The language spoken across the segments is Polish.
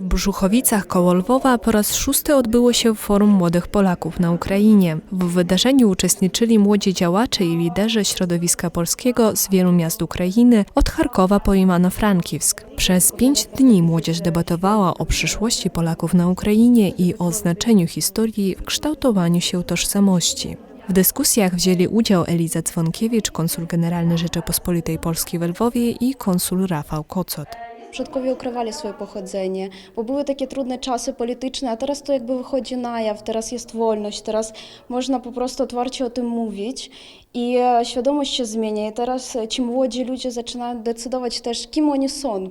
Brzuchowicach koło Lwowa po raz szósty odbyło się Forum Młodych Polaków na Ukrainie. W wydarzeniu uczestniczyli młodzi działacze i liderzy środowiska polskiego z wielu miast Ukrainy, od Charkowa po Ivano-Frankiwsk. Przez pięć dni młodzież debatowała o przyszłości Polaków na Ukrainie i o znaczeniu historii w kształtowaniu się tożsamości. W dyskusjach wzięli udział Eliza Dzwonkiewicz, konsul generalny Rzeczypospolitej Polskiej w Lwowie i konsul Rafał Kocot. Przodkowie ukrywali swoje pochodzenie, bo były takie trudne czasy polityczne, a teraz to jakby wychodzi na jaw, teraz jest wolność, teraz można po prostu otwarcie o tym mówić i e, świadomość się zmienia i teraz e, ci młodzi ludzie zaczynają decydować też, kim oni są.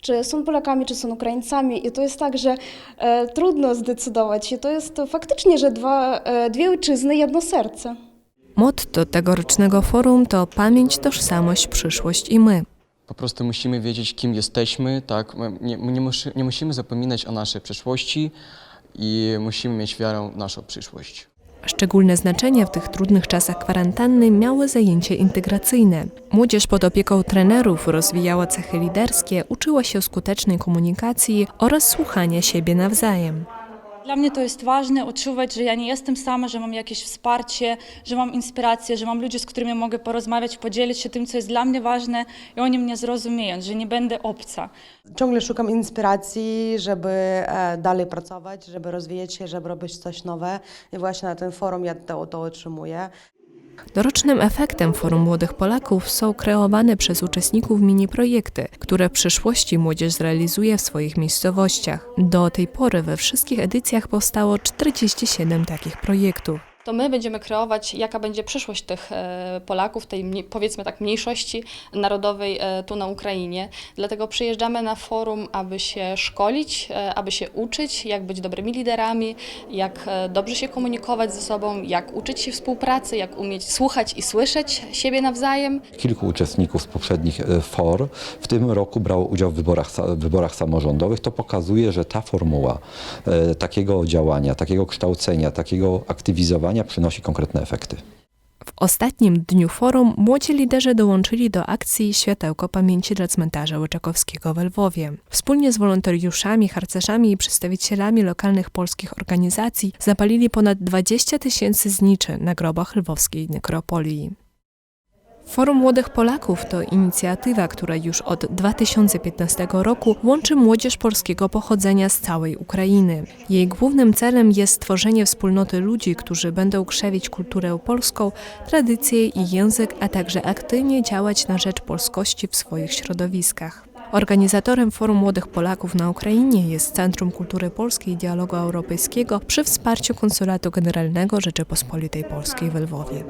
Czy są Polakami, czy są Ukraińcami. I to jest tak, że e, trudno zdecydować. I to jest to faktycznie, że dwa, e, dwie ojczyzny, jedno serce. Motto tegorocznego forum to pamięć, tożsamość, przyszłość i my. Po prostu musimy wiedzieć, kim jesteśmy, tak? Nie, nie, nie musimy zapominać o naszej przeszłości i musimy mieć wiarę w naszą przyszłość. Szczególne znaczenie w tych trudnych czasach kwarantanny miały zajęcia integracyjne. Młodzież pod opieką trenerów rozwijała cechy liderskie, uczyła się skutecznej komunikacji oraz słuchania siebie nawzajem. Dla mnie to jest ważne, odczuwać, że ja nie jestem sama, że mam jakieś wsparcie, że mam inspirację, że mam ludzi, z którymi mogę porozmawiać, podzielić się tym, co jest dla mnie ważne i oni mnie zrozumieją, że nie będę obca. Ciągle szukam inspiracji, żeby e, dalej pracować, żeby rozwijać się, żeby robić coś nowe. I właśnie na tym forum ja to, to otrzymuję. Dorocznym efektem Forum Młodych Polaków są kreowane przez uczestników mini-projekty, które w przyszłości młodzież zrealizuje w swoich miejscowościach. Do tej pory we wszystkich edycjach powstało 47 takich projektów. To my będziemy kreować, jaka będzie przyszłość tych e, Polaków, tej powiedzmy tak mniejszości narodowej e, tu na Ukrainie. Dlatego przyjeżdżamy na forum, aby się szkolić, e, aby się uczyć, jak być dobrymi liderami, jak dobrze się komunikować ze sobą, jak uczyć się współpracy, jak umieć słuchać i słyszeć siebie nawzajem. Kilku uczestników z poprzednich for w tym roku brało udział w wyborach, wyborach samorządowych. To pokazuje, że ta formuła takiego działania, takiego kształcenia, takiego aktywizowania przynosi konkretne efekty. W ostatnim dniu forum młodzi liderzy dołączyli do akcji Światełko Pamięci dla cmentarza Łyczakowskiego w Lwowie. Wspólnie z wolontariuszami, harcerzami i przedstawicielami lokalnych polskich organizacji zapalili ponad 20 tysięcy zniczy na grobach lwowskiej nekropolii. Forum Młodych Polaków to inicjatywa, która już od 2015 roku łączy młodzież polskiego pochodzenia z całej Ukrainy. Jej głównym celem jest stworzenie wspólnoty ludzi, którzy będą krzewić kulturę polską, tradycje i język, a także aktywnie działać na rzecz polskości w swoich środowiskach. Organizatorem Forum Młodych Polaków na Ukrainie jest Centrum Kultury Polskiej i Dialogu Europejskiego przy wsparciu Konsulatu Generalnego Rzeczypospolitej Polskiej w Lwowie.